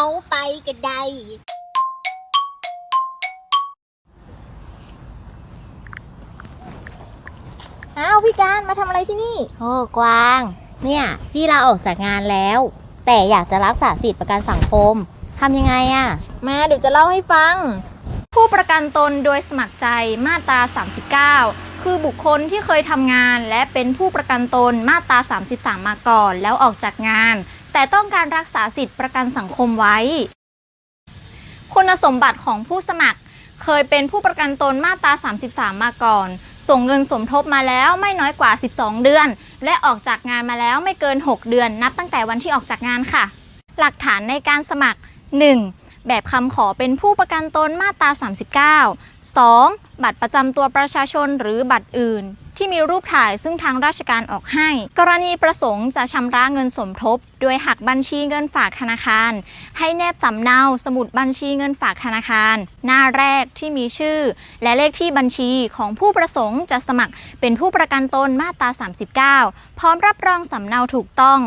เขาไปก็ได้อ้าวพี่การมาทำอะไรที่นี่ โอ้กวาง เนี่ย พี่ลาออกจากงานแล้ว แต่อยากจะรักษาสิทธิประกันสังคมทำยังไงอะมาเดี๋ยวจะเล่าให้ฟัง ผู้ประกันตนโดยสมัครใจมาตรา 39 คือบุคคลที่เคยทำงานและเป็นผู้ประกันตนมาตรา 33 มาก่อน แล้วออกจากงาน แต่ต้องการรักษาสิทธิประกันสังคมไว้ คุณสมบัติของผู้สมัคร เคยเป็นผู้ประกันตนมาตรา 33 มาก่อน ส่งเงินสมทบมาแล้วไม่น้อยกว่า 12 เดือน และออกจากงานมาแล้วไม่เกิน 6 เดือน นับตั้งแต่วันที่ออกจากงานค่ะ หลักฐานในการสมัคร 1. แบบคำขอเป็นผู้ประกันตนมาตรา 39 2. บัตรประจำตัวประชาชนหรือบัตรอื่น ที่มีรูปถ่ายซึ่งทางราชการออกให้ กรณีประสงค์จะชำระเงินสมทบ โดยหักบัญชีเงินฝากธนาคาร ให้แนบสำเนาสมุดบัญชีเงินฝากธนาคาร หน้าแรกที่มีชื่อ และเลขที่บัญชีของผู้ประสงค์จะสมัครเป็นผู้ประกันตนมาตรา 39 พร้อมรับรองสำเนาถูกต้อง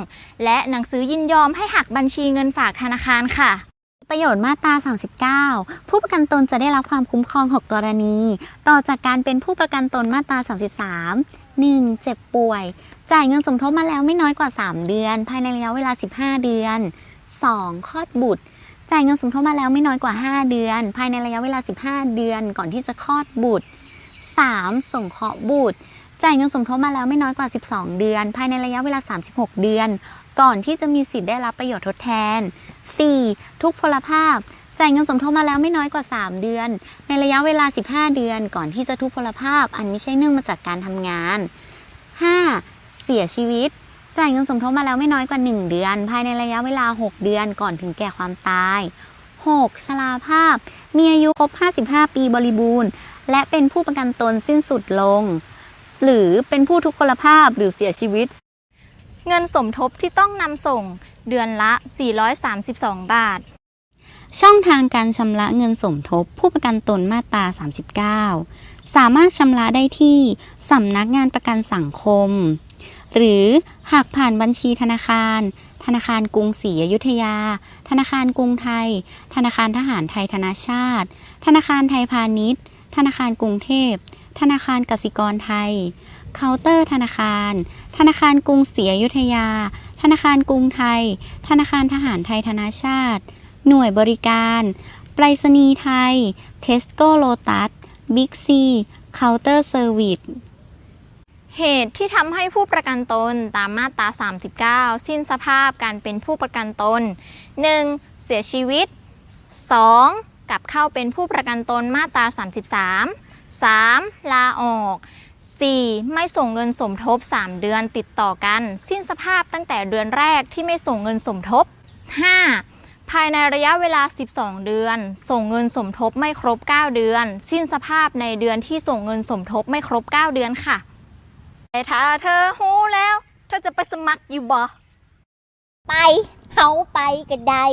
และหนังสือยินยอมให้หักบัญชีเงินฝากธนาคารค่ะ ประโยชน์มาตรา 39 ผู้ประกันตนจะได้รับความคุ้มครอง 6 กรณี ต่อจากการเป็นผู้ประกันตนมาตรา 33 1. เจ็บป่วย จ่ายเงินสมทบมาแล้วไม่น้อยกว่า 3 เดือน ภายในระยะเวลา 15 เดือน 2. คลอดบุตร จ่ายเงินสมทบมาแล้วไม่น้อยกว่า 5 เดือน ภายในระยะเวลา 15 เดือน ก่อนที่จะคลอดบุตร 3. ส่งเคราะห์บุตร จ่ายเงินสมทบมาแล้วไม่น้อยกว่า 12 เดือน ภายในระยะเวลา 36 เดือน ก่อนที่จะมีสิทธิ์ได้รับประโยชน์ทดแทน 4. ทุกพลภาพ จ่ายเงินสมทบมาแล้วไม่น้อยกว่า 3 เดือน ในระยะเวลา 15 เดือน ก่อนที่จะทุพพลภาพ อันไม่ใช่เนื่องมาจากการทำงาน 5. เสียชีวิต จ่ายเงินสมทบมาแล้วไม่น้อยกว่า 1 เดือน ภายในระยะเวลา 6 เดือน ก่อนถึงแก่ความตาย 6. ชราภาพ มีอายุครบ 55 ปีบริบูรณ์ และเป็นผู้ประกันตนสิ้นสุดลง หรือเป็นผู้ทุกพลภาพหรือเสียชีวิต เงินสมทบที่ต้องนำส่งเดือนละ 432 บาท ช่องทางการชำระเงินสมทบผู้ประกันตนมาตรา 39 สามารถชำระได้ที่สำนักงานประกันสังคม หรือหากผ่านบัญชีธนาคาร ธนาคารกรุงศรีอยุธยา ธนาคารกรุงไทย ธนาคารทหารไทยธนาชาติ ธนาคารไทยพาณิชย์ ธนาคารกรุงเทพ ธนาคารกสิกรไทย เคาน์เตอร์ธนาคาร ธนาคารกรุงศรีอยุธยา ธนาคารกรุงไทย ธนาคารทหารไทยธนาชาติ หน่วยบริการ ไปรษณีย์ไทย เทสโก้โลตัส บิ๊กซี เคาน์เตอร์เซอร์วิสเหตุที่ทำให้ผู้ประกันตนตามมาตรา 39 สิ้นสภาพการเป็นผู้ประกันตน 1. เสียชีวิต 2. กลับเข้าเป็นผู้ประกันตนมาตรา 33 3. ลาออก 4. ไม่ส่งเงินสมทบ 3 เดือนติดต่อกัน สิ้นสภาพตั้งแต่เดือนแรกที่ไม่ส่งเงินสมทบ 5. ภายในระยะเวลา 12 เดือน ส่งเงินสมทบไม่ครบ 9 เดือน สิ้นสภาพในเดือนที่ส่งเงินสมทบไม่ครบ 9 เดือนค่ะแต่ถ้าเธอหูแล้วเธอจะไปสมัครอยู่บ่ไปเขาไปก็ได้